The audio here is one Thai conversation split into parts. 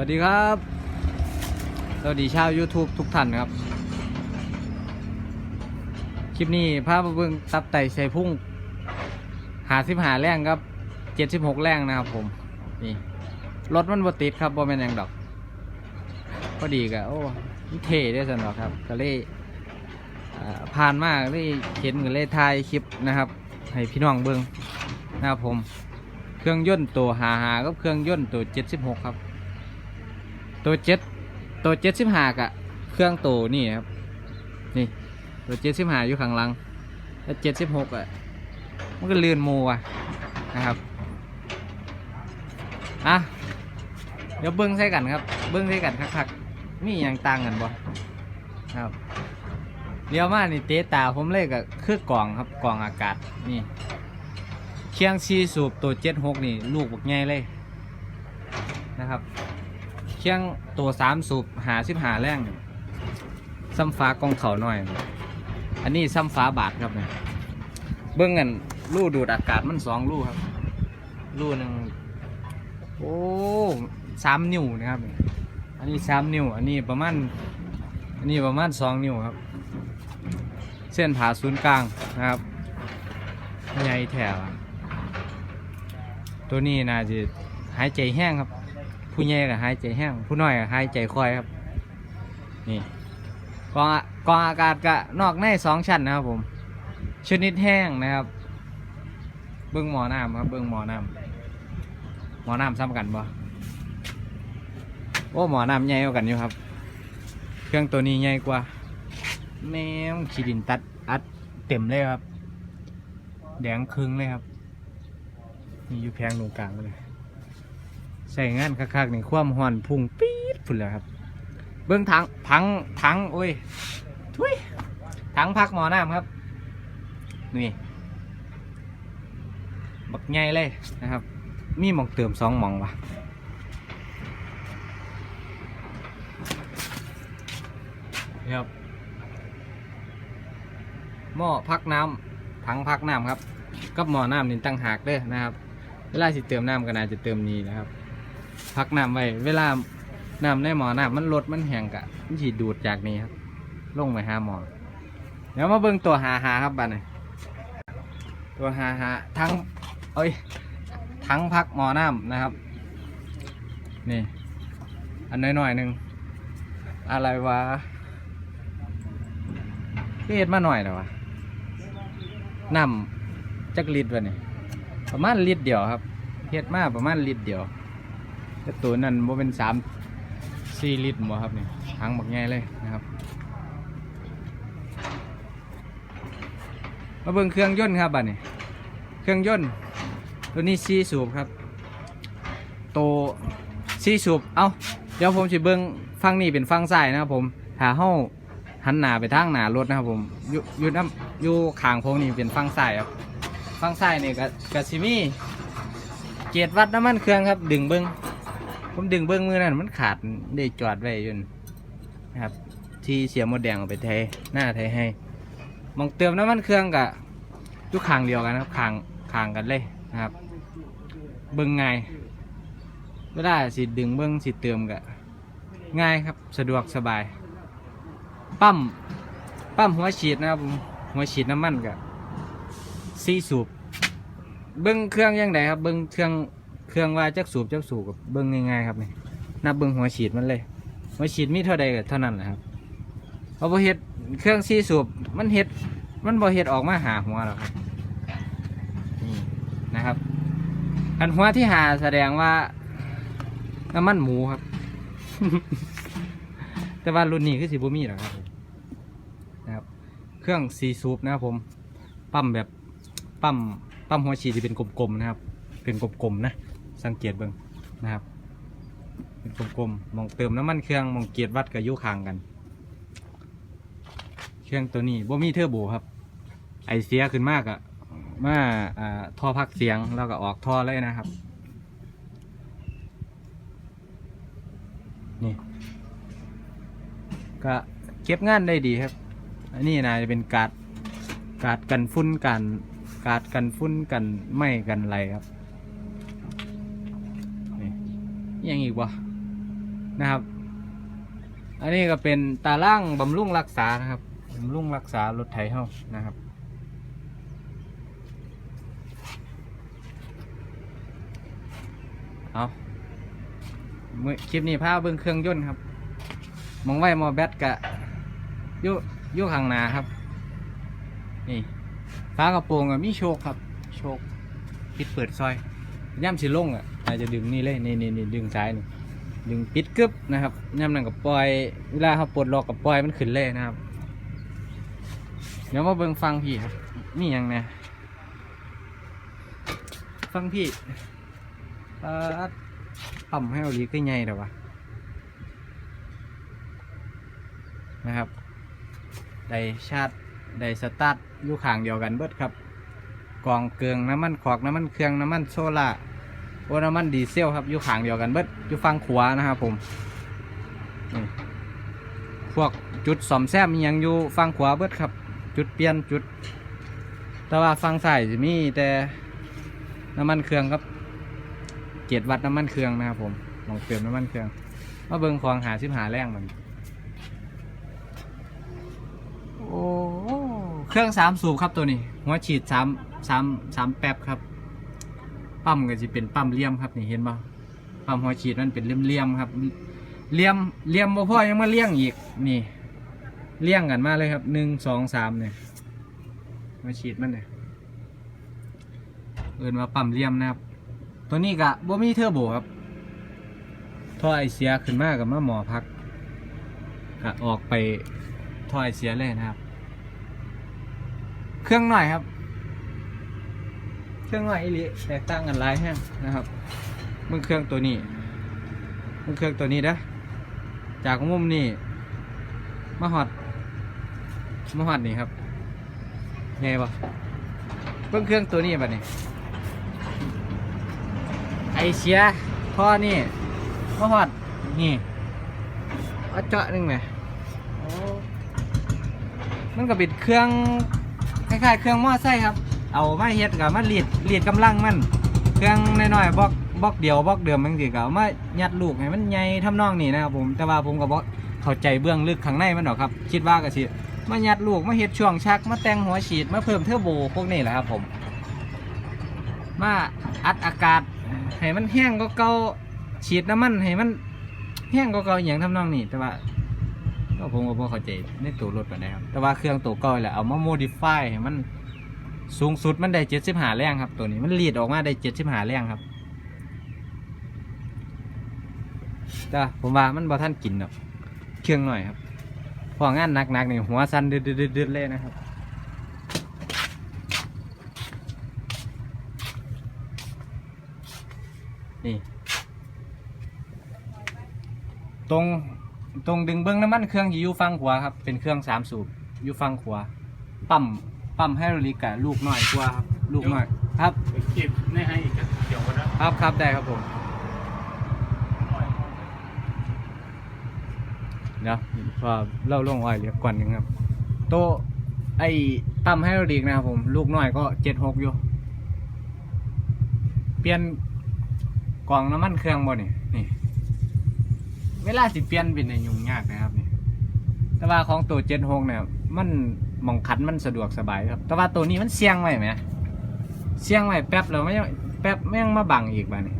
วัสดีครับ สวัสดีชาว YouTube ทุกท่านครับ คลิปนี้พามาเบิ่งตับไตใส่พุ่งหาสิบหาแรงครับเจ็ดสิบหกแรงนะครับผม นี่ รถมันบติดครับบ่แม่นยังดอก พอดีกะโอ้เท่ได้สันดอกครับ ก็เลยผ่านมากเลยเห็นก็เลยถ่ายคลิปนะครับ ให้พี่น้องเบิ่งนะครับผม เครื่องยนต์ตัวหาหากับเครื่องยนต์ตัวเจ็ดสิบหกครับ ตัวเจ็ดตัวเจ็ดสิบห้ากะเครื่องตัวนี่ครับ นี่ ตัวเจ็ดสิบห้าอยู่ข้างหลังแล้วเจ็ดสิบหกอะ มันก็เลื่อนโมอะนะครับ อะ เดี๋ยวเบิ้งใส่กันครับ เบิ้งใส่กันคักๆมีอย่างต่างกันบ่ครับเดี๋ยวมานี่เตะตาผมเลยก็คือกล่องครับกล่องอากาศนี่เคียงซีสูบตัวเจ็ดหกนี่ ลูกบักใหญ่เลยนะครับ คียงตัวสามสูบหาสิบหาแรงซ้ำฟ้ากองเขาหน่อย อันนี้ซ้ำฟ้าบาทครับเนี่ยเบื้องเงินรูดูดอากาศมันสองรูครับ รูหนึ่งโอ้สามนิ้วนะครับ อันนี้สามนิ้ว อันนี้ประมาณอันนี้ประมาณสองนิ้วครับ เส้นผ่าศูนย์กลางนะครับใหญ่แถวตัวนี้น่าจะหายใจแห้งครับ ผู้ใหญ่ก็หายใจแห้งผู้น้อยก็หายใจคอยครับ นี่กองอะกองอากาศก็นอกในสองชั้นนะครับผมชนิดแห้งนะครับเบิ้องหมอน้ำครับเบิ้องหมอน้ำหมอน้ำซ้ำกันบ่โอ้หมอน้ำใหญ่กว่ากันอยู่ครับ เครื่องตัวนี้ใหญ่กว่าแม่งขีดินตัดอัดเต็มเลยครับ แดงครึ่งเลยครับนี่อยู่แพงตรงกลางเลย ใส่งานคักๆนี่ความห่อนพุ่งปี๊ดพุ่นเลยครับ เบื้องถังถังถังโอ้ยทุยถังพักหมอน้ำครับ นี่ บักใหญ่เลยนะครับ มีหมองเติมสองหมองวะนะครับหม้อพักน้ำถังพักน้ำครับ กับหม้อน้ำนี่ตั้งหากเด้อนะครับ เวลาสิเติมน้ำก็น่าจะเติมนี้นะครับ พักน้ำไว้ เวลาน้ำในหมอน้ำมันลดมันแห้งกะมันฉีดดูดจากนี้ครับ ลงไปหาหมอ เดี๋ยวมาเบิ่งตัวหาหาครับบัดนี้ตัวหาหาทั้ง เอ้ย ทั้งพักหมอน้ำนะครับ นี่ อันน้อยๆหนึ่งอะไรวะเฮ็ดมาหน่อยแต่วะน้ำจักลิตรวะนี่ประมาณลิตรเดียวครับเฮ็ดมาประมาณลิตรเดียว แต่ตัวนั้นโมเป็นสามสี่ลิตรบ่ครับนี่ถังบักใหญ่เลยนะครับ มาเบิ่งเครื่องยนต์ครับบัดนี้ เครื่องยนต์ตัวนี้ซีสูบครับ โตซีสูบ เอ้าเดี๋ยวผมจะเบิ่งฟังนี่เป็นฟังซ้ายนะครับผมถ้าเฮาหันหน้าไปทางหน้ารถนะครับผมอยู่อยู่น้ำอยู่ขางผมนี่เป็นฟังซ้ายครับฟังซ้ายนี่ก็ก็สิมี่เกียรวัดน้ำมันเครื่องครับ ดึงเบิ้ง ผมดึงเบิ้งมือนั่นมันขาดได้จอดไว้ยนนะครับ ที่เสียหมดแดงเอาไปเทหน้าไทยให้มองเติมน้ำมันเครื่องกับทุกขางเดียวกันครับขางขางกันเลยนะครับ เบิ้งง่ายเวลาสิดึงเบิ้งสิเติมกับง่ายครับสะดวกสบาย ปั๊มปั๊มหัวฉีดนะครับหัวฉีดน้ำมันกับซีสูบเบิ้งเครื่องยังไงครับเบิ้งเครื่อง เครื่องว่าจักสูบจักสูบกับเบิ้งง่ายๆครับนี่นับเบิ้งหัวฉีดมันเลยหัวฉีดมีเท่าใดก็เท่านั้นแหละครับเพราะบ่เฮ็ดเครื่องซีสูบมันเฮ็ดมันบ่เฮ็ดออกมาหาหัวหรอกครับนี่นะครับอันหัวที่หาแสดงว่าน้ำมันหมูครับ แต่ว่ารุ่นนี้คือสิบ่มีหรอครับผมนะครับ เครื่องซีสูบนะครับผม ปั๊มแบบ ปั๊ม ปั๊มหัวฉีดที่เป็นกลมๆนะครับ เป็นกลมๆนะ สังเกตเบิ่งนะครับเป็นกลมๆมองเติมน้ำมันเครื่องมองเกียร์วัดกับยุคางกัน เครื่องตัวนี้บ่มีเทอร์โบครับ ไอเสียขึ้นมากอะมาอ่าท่อพักเสียงแล้วก็ออกท่อเลยนะครับ นี่ ก็เก็บงานได้ดีครับ อันนี้น่าจะเป็นการ์ดการ์ดกันฝุ่นกันการ์ดกันฝุ่นกันไม่กันอะไรครับนี่ ยังอีกวะนะครับ อันนี้ก็เป็นตาล่างบำรุงรักษานะครับบำรุงรักษารถไถเฮานะครับเอามื่อคลิปนี้พาเบิ่งเครื่องยนต์ครับ มองไว้มอแบตกะยุยุข้างหน้าครับ นี่ฟ้ากระโปรงอะมีโชคครับ โชคปิดเปิดซอยย่ำสิลงอะ อาจจะดึงนี่เลยนี่นี่นี่ดึงซ้ายนี่ดึงปิดกึบนะครับย่ำนั่นกับปล่อยเวลาเขาปลดล็อกกับปล่อยมันขึ้นเลยนะครับ เดี๋ยวมาเบิ่งฟังพี่ครับนี่ยังไงฟังพี่ปาดต่ำให้เอาลีก็ใหญ่เด้อวะนะครับได้ชาร์จได้สตาร์ทอยู่ข้างเดียวกันเบิดครับกองเกลืองน้ำมันขอกน้ำมันเครื่องน้ำมันโซล่า โอ้น้ำมันดีเซลครับอยู่ขางเดียวกันเบิดอยู่ฝั่งขวานะครับผมพวกจุดสอมแซมยังอยู่ฝั่งขวาเบิดครับ จุดเปลี่ยนจุด แต่ว่าฝั่งซ้ายจะมีแต่น้ำมันเครื่องครับเจ็ดวัตต์น้ำมันเครื่องนะครับผมลองเติมน้ำมันเครื่องมาเบิ่งของหาสิบหาแรงมันโอ้เครื่องสามสูบครับตัวนี้หัวฉีดสามสามสามแป๊บครับ ปั๊มก็จะเป็นปั๊มเลี่ยมครับนี่เห็นป่ปั๊มหัวฉีดมันเป็นเลี่ยมๆครับเลี่ยมเลี่ยมบ่พอยังมาเลี่ยงอีกนี่เลี่ยงกันมาเลยครับหนึ่งสองสามเนี่ยหัวฉีดมันเนี่ยเอินว่าปั๊มเลี่ยมนะครับ ตัวนี้กะบ่มีเทอร์โบครับท่อไอเสียขึ้นมากับมาหมอพักกะออกไปท่อไอเสียเลยนะครับ เครื่องหน่อยครับ เครื่องหน่อยอีหลีแตกต่างกันหลายแห้งนะครับมึงเครื่องตัวนี้มึงเครื่องตัวนี้นะจากมุมนี้มาหอดมาหอดนี่ครับไงปะเบิ่งเครื่องตัวนี้บัดนี้ไอเสียท่อนี่มาหอดนี่เอาเจาะหนึงไหมมันก็เป็นเครื่องคล้ายๆเครื่องมอไซค์ครับ เอามาเฮ็ดกับมารีดรีดกำลังมัน เครื่องน้อยๆบล็อกบล็อกเดียวบล็อกเดิมมันสิก็เอามายัดลูกให้มันใหญ่ทำนองนี้นะครับผมแต่ว่าผมก็บ่เข้าใจเบื้องลึกข้างในมันหรอกครับ คิดว่าก็สิมายัดลูกมาเฮ็ดช่วงชักมาแต่งหัวฉีดมาเพิ่มเทอร์โบพวกนี้แหละครับผม มาอัดอากาศให้มันแห้งก็เก่าฉีดน้ำมันให้มันแห้งก็เก่าอย่างทำนองนี้แต่ว่าก็ผมก็บ่เข้าใจในตัวรถปนใดครับแต่ว่าเครื่องตัวเก่าแหละเอามาโมดิฟายให้มัน สูงสุดมันได้75แรงครับ ตัวนี้มันรีดออกมาได้75แรงครับแต่ผมว่ามันบ่ทันกินดอกเครื่องหน่อยครับพองานหนักๆนี่หัวสั่นดืดๆเลยนะครับนี่ตรงตรงดึงเบิ้องน้ำมันเครื่องอยู่ฝั่งขวาครับเป็นเครื่องสามสูบอยู่ฝั่งขวาปั๊ม ปั๊มไฮดรอลิกกะลูกน้อยกว่าครับลูกน้อยครับเก็บไม่ให้อีกอะเดี๋ยวก็ได้ครับครับได้ครับผมเดี๋ยวพอเล่าลงอ้อยเหลือก่อนหนึ่งครับ โตะไอ้ปั๊มไฮดรอลิกนะครับผม ลูกน้อยก็เจ็ดหกอยู่ เปลี่ยนกล่องน้ำมันเครื่องบ่นี่นี่ เวลาสิเปลี่ยนเป็นในยุ่งยากนะครับนี่ แต่ว่าของตัวเจ็ดหกเนี่ย มันห มองคันมันสะดวกสบายครับ แต่ว่าตัวนี้มันเสี่ยงไว้ไหมเสี่ยงไว้แป๊บแล้วไม่แป๊บแม่งมาบังอีกบ้านี่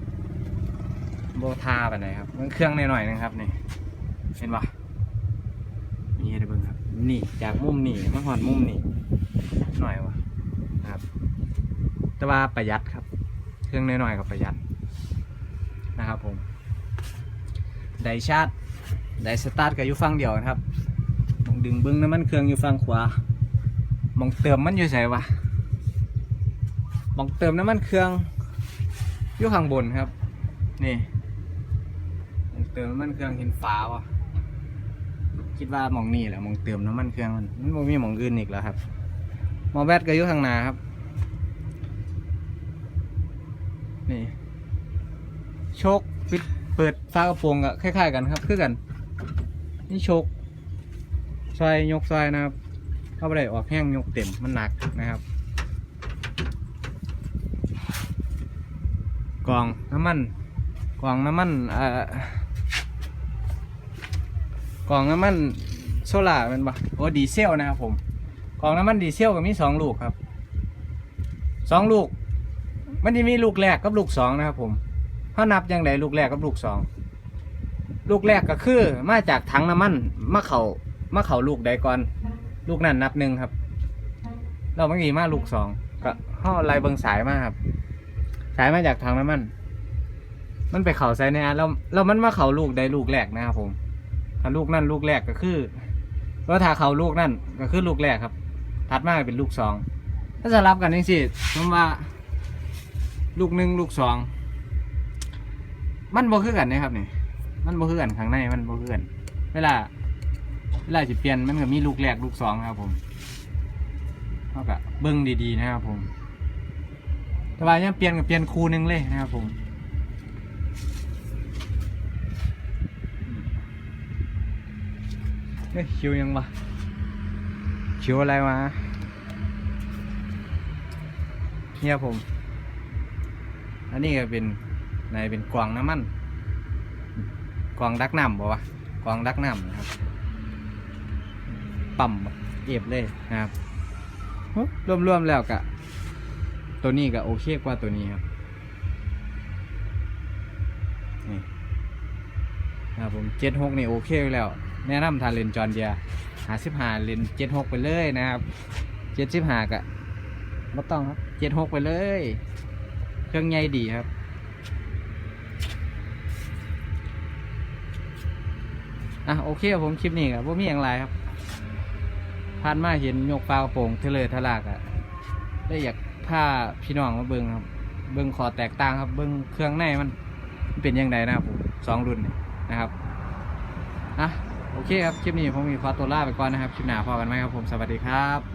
โบทาไปไหนครับมันเครื่องหน่อยๆนะครับนี่เห็นปะนี่ให้ได้เบิ่งครับ นี่จากมุมนี่มาหอดมุมนี่หน่อยวะครับ แต่ว่าประหยัดครับ เครื่องน้อยๆกับประหยัดนะครับผมไดชาร์จไดสตาร์ทก็อยู่ฝั่งเดียวนะครับดึงเบิ้งน้ำมันเครื่องอยู่ฝั่งขวา มองเติมมันอยู่ไสวะมองเติมน้ำมันเครื่องอยู่ข้างบนครับ นี่มองเติมน้ำมันเครื่องเห็นฟ้าวะคิดว่ามองนี่แหละมองเติมน้ำมันเครื่องมันมันมีมองอื่นอีกแล้วครับมองแบตก็อยู่ข้างหน้าครับ นี่โชคปิดเปิดฝากระโปรงอะคล้ายๆกันครับ คือกัน นี่โชคซอยยกซอยนะครับ เข้าไปได้ออกแห้งยกเต็มมันหนักนะครับ กล่องน้ำมันกล่องน้ำมันเอ่อกล่องน้ำมันโซล่าเป็นปะโอ้ดีเซลนะครับผมกล่องน้ำมันดีเซลก็มีสองลูกครับสองลูก มันจะมีลูกแรกกับลูกสองนะครับผมถ้านับยังไงลูกแรกกับลูกสองลูกแรกก็คือมาจากถังน้ำมันมาเขามาเขาลูกใดก่อน ลูกนั้นนับหนึ่งครับ เราเมื่อกี้มาลูกสองก็ห่อไล่เบิงสายมาครับ สายมาจากถังน้ำมัน มันไปเข่าใส่ในอันแล้วแล้วมันมาเข่าลูกใดลูกแรกนะครับผมถ้าลูกนั่นลูกแรกก็คือแล้วถ้าเขาลูกนั่นก็คือลูกแรกครับ ถัดมาเป็นลูกสองถ้าจะรับกันจริงๆผมว่า ลูกหนึ่งลูกสองมันบ่คือกันนะครับนี่มันบ่คือกันข้างในมันบ่คือกัน เวลา เวลาจะเปลี่ยนมันก็มีลูกแรกลูกสองครับผมเท่ากับเบิ้งดีๆนะครับผมแต่ว่ายังเปลี่ยนกับเปลี่ยนคูนึงเลยนะครับผมเฮ้ยคิวยังวะคิวอะไรวะเนี่ยผม อันนี้ก็เป็นในเป็นกวางน้ำมันกวางดักน้ำบอกวะกวางดักน้ำนะครับ ปั่มเอฟเลยนะครับรวมๆแล้วกะตัวนี้ก็โอเคกว่าตัวนี้ครับนี่นะครับผมเจ็ดหกนี่โอเคแล้วแนะนำทานเลนจอนเดียหาสิบหาเลนเจ็ดหกไปเลยนะครับเจ็ดสิบหากะไม่ต้องครับเจ็ดหกไปเลย เครื่องใหญ่ดีครับอะโอเคครับผมคลิปนี้ครับว่ามีอย่างไรครับ ผ่านมาเห็นยกปลากระโปรงเทเลทะลากอะได้อยากพาพี่น้องมาเบิ้งครับ เบิ้งขอแตกต่างครับ เบิ้งเครื่องในมันมันเป็นยังไงนะครับผมสองรุ่นนี่นะครับอะโอเคครับคลิปนี้ผมมีขอตัวลาไปก่อนนะครับคลิปหน้าพอกันไหมครับผมสวัสดีครับ